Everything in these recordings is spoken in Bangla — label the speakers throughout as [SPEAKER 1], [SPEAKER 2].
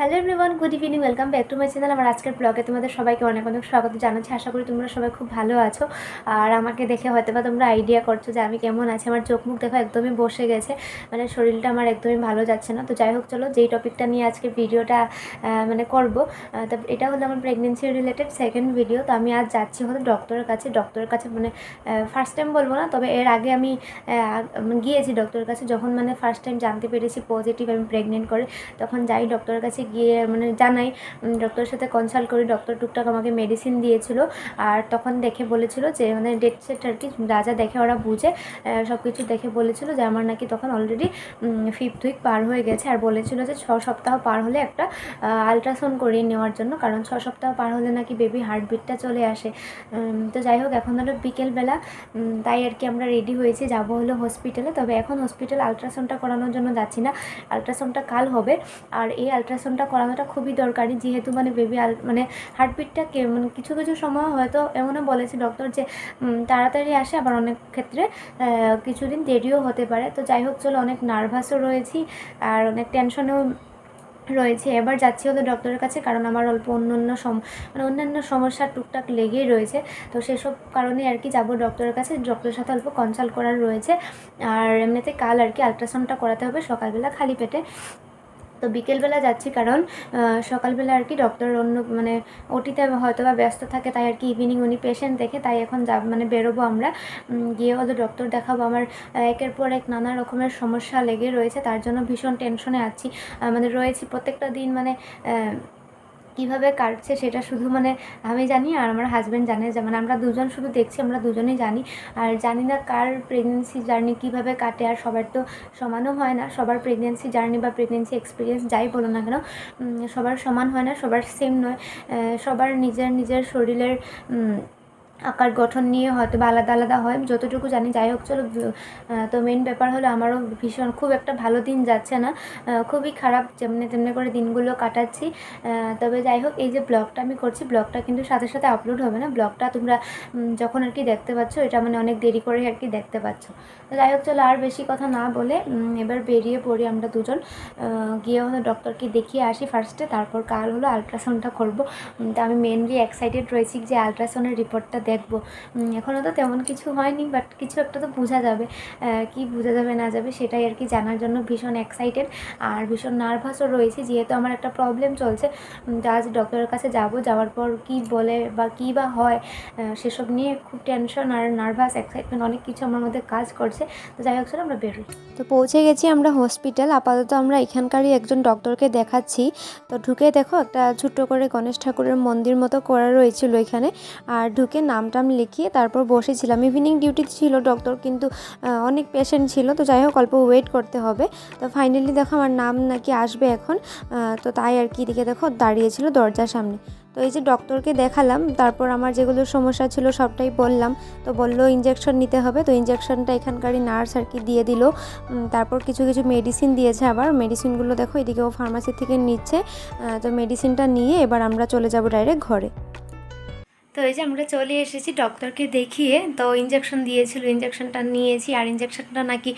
[SPEAKER 1] Hello everyone good evening welcome back to my channel আমার আজকের ব্লগে তোমাদের সবাইকে অনেক অনেক স্বাগত জানাচ্ছি। আশা করি তোমরা সবাই খুব ভালো আছো। আর আমাকে দেখে হয়তো বা তোমরা আইডিয়া করছ যে আমি কেমন আছি। আমার চোখ মুখ দেখো একদমই বসে গেছে। মানে শরীরটা আমার একদমই ভালো যাচ্ছে না। তো যাই হোক, চলো যেই টপিকটা নিয়ে আজকে ভিডিওটা মানে করব তো এটা হলো আমার প্রেগনেন্সি রিলেটেড সেকেন্ড ভিডিও তো আমি আজ যাচ্ছি হলো ডক্টরের কাছে। ডক্টরের কাছে মানে ফার্স্ট টাইম বলব না, তবে এর আগে আমি গিয়েছি ডক্টরের কাছে। যখন মানে ফার্স্ট টাইম জানতে পেরেছি পজিটিভ আমি প্রেগনেন্ট করে, তখন যাই ডক্টরের কাছে গিয়ে মানে জানাই ডক্টরের সাথে কনসাল্ট করি ডক্টর টুকটাক আমাকে মেডিসিন দিয়েছিল। আর তখন দেখে বলেছিল যে মানে ডেট সেট আর কি, যা যা দেখে ওরা বুঝে সব কিছু দেখে বলেছিল যে, আমার নাকি তখন অলরেডি ফিফথ উইক পার হয়ে গেছে। আর বলেছিল যে, ছ সপ্তাহ পার হলে একটা আলট্রাসাউন্ড করিয়ে নেওয়ার জন্য, কারণ ছ সপ্তাহ পার হলে নাকি বেবি হার্টবিটটা চলে আসে। তো যাই হোক, এখন হলো বিকেলবেলা। তাই আর কি আমরা রেডি হয়েছি, যাব হলো হসপিটালে তবে এখন হসপিটাল আলট্রাসাউন্ডটা করানোর জন্য যাচ্ছি না। আলট্রাসাউন্ডটা কাল হবে। আর এই আলট্রাসাউন্ডটা করানোটা খুবই দরকারি। যেহেতু মানে বেবি আল মানে হার্টবিটটা কে মানে কিছু কিছু সময় হয়তো এমনও বলেছে ডক্টর যে তাড়াতাড়ি আসে, আবার অনেক ক্ষেত্রে কিছুদিন দেরিও হতে পারে। তো যাই হোক, চলো অনেক নার্ভাসও রয়েছি আর অনেক টেনশনেও রয়েছে। এবার যাচ্ছি হলো ডক্টরের কাছে, কারণ আমার অল্প অন্য অন্য সম মানে অন্যান্য সমস্যা টুকটাক লেগেই রয়েছে। তো সেসব কারণে আর কি যাব ডক্টরের কাছে। ডক্টরের সাথে অল্প কনসাল্ট করার রয়েছে। আর এমনিতে কাল আর কি আলট্রাসাউন্ডটা করাতে হবে সকালবেলা খালি পেটে। তো বিকেলবেলা যাচ্ছি কারণ সকালবেলা আর কি ডক্টর অন্য মানে ওটিতে হয়তো বা ব্যস্ত থাকে, তাই আর কি ইভিনিং উনি পেশেন্ট দেখে তাই এখন যা মানে বেরোবো আমরা। গিয়ে হয়তো ডক্টর দেখাবো। আমার একের পর এক নানা রকমের সমস্যা লেগে রয়েছে, তার জন্য ভীষণ টেনশনে আছি। মানে রয়েছি প্রত্যেকটা দিন মানে কীভাবে কাটছে সেটা শুধু মানে আমি জানি আর আমার হাজব্যান্ড জানে যে মানে আমরা দুজন শুধু দেখছি, আমরা দুজনেই জানি। আর জানি না কার প্রেগনেন্সি জার্নি কীভাবে কাটে আর সবার তো সমানও হয় না। সবার প্রেগনেন্সি জার্নি বা প্রেগনেন্সি এক্সপিরিয়েন্স যাই বলো না কেন সবার সমান হয় না, সবার সেম নয়। সবার নিজের নিজের শরীরের আকার গঠন নিয়ে হয়তো বা আলাদা আলাদা হয়, যতটুকু জানি। যাই হোক, চলো তো মেন ব্যাপার হলো আমারও ভীষণ খুব একটা ভালো দিন যাচ্ছে না। খুবই খারাপ যেমনি তেমনি করে দিনগুলো কাটাচ্ছি। তবে যাই হোক, এই যে ব্লগটা আমি করছি, ব্লগটা কিন্তু সাথে সাথে আপলোড হবে না। ব্লগটা তোমরা যখন আর কি দেখতে পাচ্ছ, এটা মানে অনেক দেরি করে আর কি দেখতে পাচ্ছ। তো যাই হোক, চলো, আর বেশি কথা না বলে এবার বেরিয়ে পড়ি আমরা দুজন। গিয়ে হলো ডক্টরকে দেখিয়ে আসি ফার্স্টে তারপর কাল হলো আলট্রাসাউন্ডটা করব। তো আমি মেনলি এক্সাইটেড রয়েছি যে আলট্রাসাউন্ডের রিপোর্টটা দেখব। এখনও তো তেমন কিছু হয়নি বাট কিছু একটা তো বোঝা যাবে কি বোঝা যাবে, না যাবে, সেটাই আর কি জানার জন্য ভীষণ এক্সাইটেড আর ভীষণ নার্ভাসও রয়েছি, যেহেতু আমার একটা প্রবলেম চলছে। আজ ডক্টরের কাছে যাব, যাওয়ার পর কি বলে বা কী বা হয় সেসব নিয়ে খুব টেনশন আর নার্ভাস এক্সাইটমেন্ট অনেক কিছু আমার মধ্যে কাজ করছে। তো যাই হোক, চলো আমরা বেরোই। তো পৌঁছে গেছি আমরা হসপিটাল আপাতত আমরা এখানকারই একজন ডক্টরকে দেখাচ্ছি। তো ঢুকে দেখো, একটা ছোট্ট করে গণেশ ঠাকুরের মন্দির মতো করা রয়েছিল এখানে। আর ঢুকে নাম টাম লিখিয়ে তারপর বসেছিলাম। ইভিনিং ডিউটি ছিল ডক্টর কিন্তু অনেক পেশেন্ট ছিল, তো যাই হোক অল্প ওয়েট করতে হবে। তো ফাইনালি দেখো আমার নাম নাকি আসবে এখন। তো তাই আর কি দিকে দেখো দাঁড়িয়েছিল দরজার সামনে। তো এই যে ডক্টরকে দেখালাম, তারপর আমার যেগুলো সমস্যা ছিল সবটাই বললাম। তো বলল ইঞ্জেকশন নিতে হবে, তো ইঞ্জেকশনটা এখানকারই নার্স আর কি দিয়ে দিল। তারপর কিছু কিছু মেডিসিন দিয়েছে আবার। মেডিসিনগুলো দেখো এদিকে ও ফার্মাসি থেকে নিচ্ছে। তো মেডিসিনটা নিয়ে এবার আমরা চলে যাব ডাইরেক্ট ঘরে। তো এই যে আমরা চলে এসেছি ডক্টরকে দেখিয়ে, তো ইঞ্জেকশন দিয়েছিল ইঞ্জেকশনটা নিয়েছি, আর ইঞ্জেকশনটা নাকি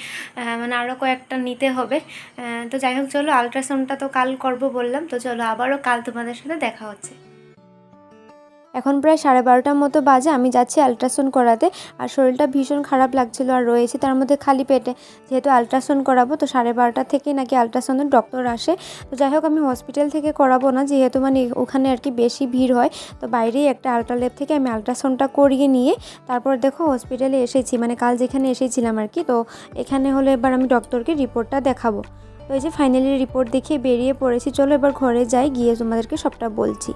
[SPEAKER 1] মানে আরও কয়েকটা নিতে হবে। তো যাই হোক, চলো আলট্রাসাউন্ডটা তো কাল করব বললাম, তো চলো আবারও কাল তোমাদের সাথে দেখা হচ্ছে। এখন প্রায় সাড়ে বারোটার মতো বাজে, আমি যাচ্ছি আলট্রাসাউন্ড করাতে। আর শরীরটা ভীষণ খারাপ লাগছিল আর রয়েছে তার মধ্যে খালি পেটে। যেহেতু আলট্রাসাউন্ড করাবো, তো সাড়ে বারোটা থেকে নাকি আলট্রাসাউন্ডের ডক্টর আসে। তো যাই হোক, আমি হসপিটাল থেকে করাবো না, যেহেতু মানে ওখানে আর কি বেশি ভিড় হয়। তো বাইরেই একটা আলট্রাল্যাব থেকে আমি আলট্রাসাউন্ডটা করিয়ে নিয়ে তারপর দেখো হসপিটালে এসেছি। মানে কাল যেখানে এসেছিলাম আর কি, তো এখানে হলো এবার আমি ডক্টরকে রিপোর্টটা দেখাবো। তো এই যে ফাইনালি রিপোর্ট দেখিয়ে বেরিয়ে পড়েছি, চলো এবার ঘরে যাই, গিয়ে তোমাদেরকে সবটা বলছি।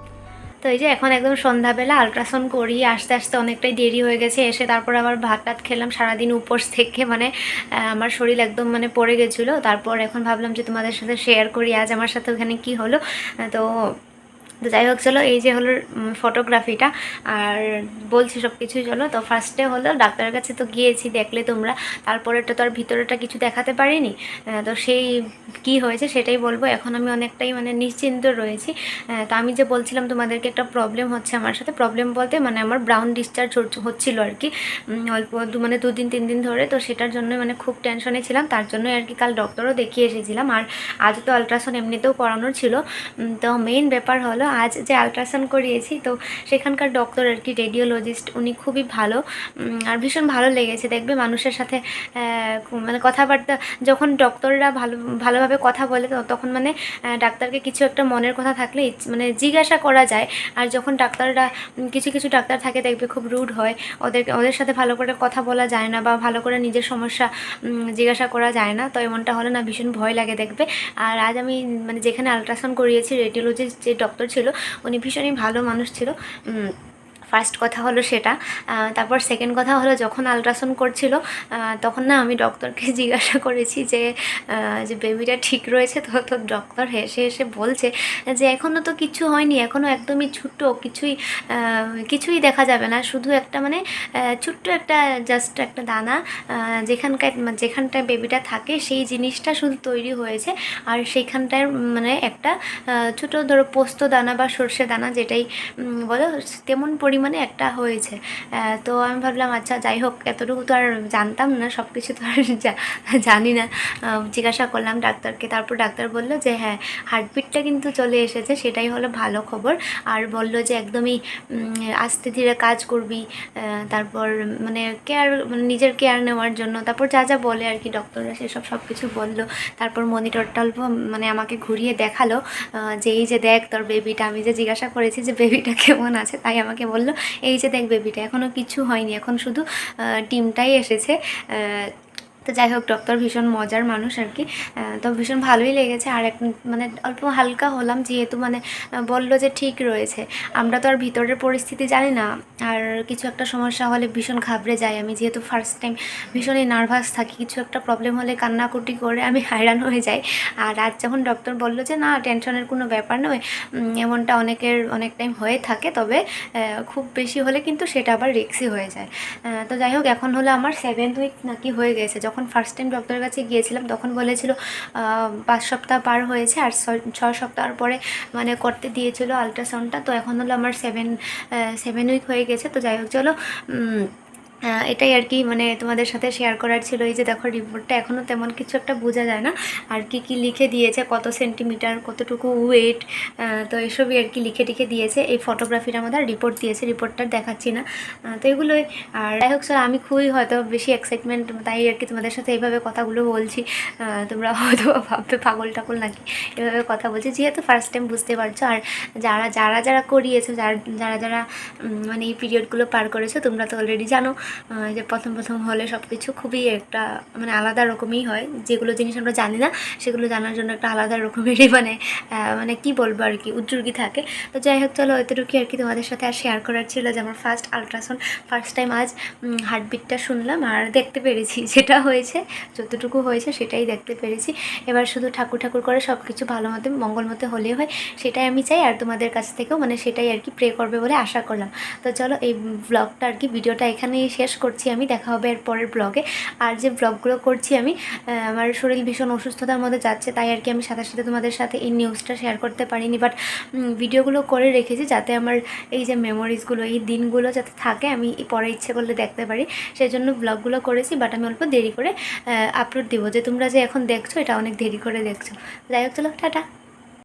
[SPEAKER 1] তো এই যে এখন একদম সন্ধ্যাবেলা আলট্রাসাউন্ড করি আস্তে আস্তে অনেকটাই দেরি হয়ে গেছে, এসে তারপর আবার ভাত টাত খেলাম, সারাদিন উপোস থেকে মানে আমার শরীর একদম মানে পড়ে গেছিল। তারপর এখন ভাবলাম যে তোমাদের সাথে শেয়ার করি, আজ আমার সাথে ওখানে কি হলো? তো তো যাই হোক, চলো এই যে হলো ফটোগ্রাফিটা আর বলছি সব কিছুই, চলো। তো ফার্স্টে হলো, ডাক্তারের কাছে তো গিয়েছি, দেখলে তোমরা। তারপরেটা তো আর ভিতরেটা কিছু দেখাতে পারিনি। তো সেই কি হয়েছে সেটাই বলব। এখন আমি অনেকটাই মানে নিশ্চিন্ত রয়েছি। তো আমি যে বলছিলাম, তোমাদেরকে একটা প্রবলেম হচ্ছে আমার সাথে। প্রবলেম বলতে মানে আমার ব্রাউন ডিসচার্জ হচ্ছিল আর কি। অল্প মানে দুদিন, তিন দিন ধরে তো সেটার জন্য মানে খুব টেনশনে ছিলাম। তার জন্য আর কি কাল ডক্টরও দেখিয়ে এসেছিলাম। আর আজ তো আলট্রাসাউন্ড এমনিতেও করানোর ছিল। তো মেইন ব্যাপার হলো আজ যে আলট্রাসাউন্ড করিয়েছি, তো সেখানকার ডক্টর আর কি রেডিওলজিস্ট উনি খুবই ভালো আর ভীষণ ভালো লেগেছে। দেখবে মানুষের সাথে মানে কথাবার্তা, যখন ডক্টররা ভালো, ভালোভাবে কথা বলে তখন মানে ডাক্তারকে কিছু একটা মনের কথা থাকলে মানে জিজ্ঞাসা করা যায়। আর যখন ডাক্তাররা কিছু কিছু ডাক্তার থাকে, দেখবে খুব রুড হয়। ওদের ওদের সাথে ভালো করে কথা বলা যায় না বা ভালো করে নিজের সমস্যা জিজ্ঞাসা করা যায় না। তো এমনটা হলে না ভীষণ ভয় লাগে দেখবে। আর আজ আমি মানে যেখানে আলট্রাসাউন্ড করিয়েছি রেডিওলজিস্ট যে ডক্টর ছিল উনি ভীষণই ভালো মানুষ ছিল। ফার্স্ট কথা হলো সেটা। তারপর সেকেন্ড কথা হলো যখন আলট্রাসাউন্ড করছিল তখন না আমি ডক্টরকে জিজ্ঞাসা করেছি যে যে বেবিটা ঠিক রয়েছে তো তো ডক্টর হেসে হেসে বলছে যে এখনও তো কিছু হয়নি এখনও একদমই ছোট্ট, কিছুই কিছুই দেখা যাবে না। শুধু একটা মানে ছোট্ট একটা জাস্ট একটা দানা যেখানকার, যেখানটায় বেবিটা থাকে, সেই জিনিসটা শুধু তৈরি হয়েছে। আর সেইখানটায় মানে একটা ছোট ধরো পোস্ত দানা বা সর্ষে দানা যেটাই বলো, তেমন পরিমাণে একটা হয়েছে। তো আমি ভাবলাম আচ্ছা যাই হোক, এতটুকু তো আর জানতাম না সব কিছু তো আর জানি না। জিজ্ঞাসা করলাম ডাক্তারকে, তারপর ডাক্তার বলল যে হ্যাঁ হার্টবিটটা কিন্তু চলে এসেছে, সেটাই হলো ভালো খবর। আর বলল যে, একদমই আস্তে ধীরে কাজ করবি তারপর মানে কেয়ার মানে নিজের কেয়ার নেওয়ার জন্য। তারপর যা যা বলে আর কি ডক্টররা সেসব সব কিছু বলল। তারপর মনিটরটা অল্প মানে আমাকে ঘুরিয়ে দেখাল যে, এই যে দেখ, তোর বেবিটা আমি যে জিজ্ঞাসা করেছি যে বেবিটা কেমন আছে? তাই আমাকে বলল এই যে দেখ বেবিটা এখনও কিছু হয়নি। এখন শুধু টিমটাই এসেছে। তো যাই হোক ডক্টর ভীষণ মজার মানুষ আর কি। তো ভীষণ ভালোই লেগেছে। আর এক মানে অল্প হালকা হলাম যেহেতু মানে বলল যে ঠিক রয়েছে। আমরা তো আর ভিতরের পরিস্থিতি জানি না। আর কিছু একটা সমস্যা হলে ভীষণ ঘাবড়ে যাই আমি। যেহেতু ফার্স্ট টাইম ভীষণই নার্ভাস থাকি। কিছু একটা প্রবলেম হলে কান্নাকুটি করে আমি হায়রান হয়ে যাই। আর আজ যখন ডক্টর বলল যে, না টেনশনের কোনো ব্যাপার নয়। এমনটা অনেকের, অনেক টাইম হয়ে থাকে। তবে খুব বেশি হলে কিন্তু সেটা আবার রিক্সি হয়ে যায়। তো যাই হোক, এখন হলো আমার সেভেন্থ উইক নাকি হয়ে গেছে। যখন ফার্স্ট টাইম ডক্টরের কাছে গিয়েছিলাম, তখন বলেছিল পাঁচ সপ্তাহ পার হয়েছে আর ছ সপ্তাহ পরে মানে করতে দিয়েছিল আলট্রাসাউন্ডটা তো এখন হলো আমার সেভেন সেভেন উইক হয়ে গেছে। তো যাই হোক, চলো এটাই আর কি মানে তোমাদের সাথে শেয়ার করার ছিল। এই যে দেখো রিপোর্টটা এখনও তেমন কিছু একটা বোঝা যায় না। আর কি কি লিখে দিয়েছে, কত সেন্টিমিটার কতটুকু ওয়েট তো এসবই আর কি লিখে টিখে দিয়েছে। এই ফটোগ্রাফির আমাদের রিপোর্ট দিয়েছে রিপোর্টটা দেখাচ্ছি না। তো এগুলোই। আর যাই হোক স্যার আমি খুবই হয়তো বেশি এক্সাইটমেন্ট তাই আর কি তোমাদের সাথে এইভাবে কথাগুলো বলছি। তোমরা হয়তো ভাববে পাগল টাগল নাকি? এভাবে কথা বলছি, যেহেতু ফার্স্ট টাইম বুঝতে পারছ। আর যারা যারা যারা করিয়েছো, যারা যারা মানে এই পিরিয়ডগুলো পার করেছ, তোমরা তো অলরেডি জানো। যে প্রথম প্রথম হলে সব কিছু খুবই একটা মানে আলাদা রকমই হয়। যেগুলো জিনিস আমরা জানি না, সেগুলো জানার জন্য একটা আলাদা রকমেরই মানে মানে কি বলব আর কি উদ্যোগী থাকে। তো যাই হোক, চলো এতটুকু আর কি তোমাদের সাথে আর শেয়ার করার ছিল যে আমার ফার্স্ট আলট্রাসাউন্ড ফার্স্ট টাইম আজ হার্টবিটটা শুনলাম আর দেখতে পেরেছি যেটা হয়েছে, যতটুকু হয়েছে সেটাই দেখতে পেরেছি। এবার শুধু ঠাকুর ঠাকুর করে সব কিছু ভালো মতো, মঙ্গল মতো হলেই হয়, সেটাই আমি চাই আর তোমাদের কাছ থেকেও মানে সেটাই আর কি প্রে করবে বলে আশা করলাম। তো চলো এই ব্লগটা আর কি, ভিডিওটা এখানেই শেষ করছি, আমি দেখা হবে এর পরের ব্লগে আর যে ব্লগগুলো করছি আমি আমার শরীর ভীষণ অসুস্থতার মধ্যে যাচ্ছে, তাই আর কি আমি সাথে সাথে তোমাদের সাথে এই নিউজটা শেয়ার করতে পারিনি। বাট ভিডিওগুলো করে রেখেছি যাতে আমার এই যে মেমোরিজগুলো এই দিনগুলো যাতে থাকে, আমি পরে ইচ্ছে করলে দেখতে পারি। সেই জন্য ব্লগগুলো করেছি বাট আমি অল্প দেরি করে আপলোড দিব। যে তোমরা যে এখন দেখছ, এটা অনেক দেরি করে দেখছ। যাই হোক, চলো, টাটা।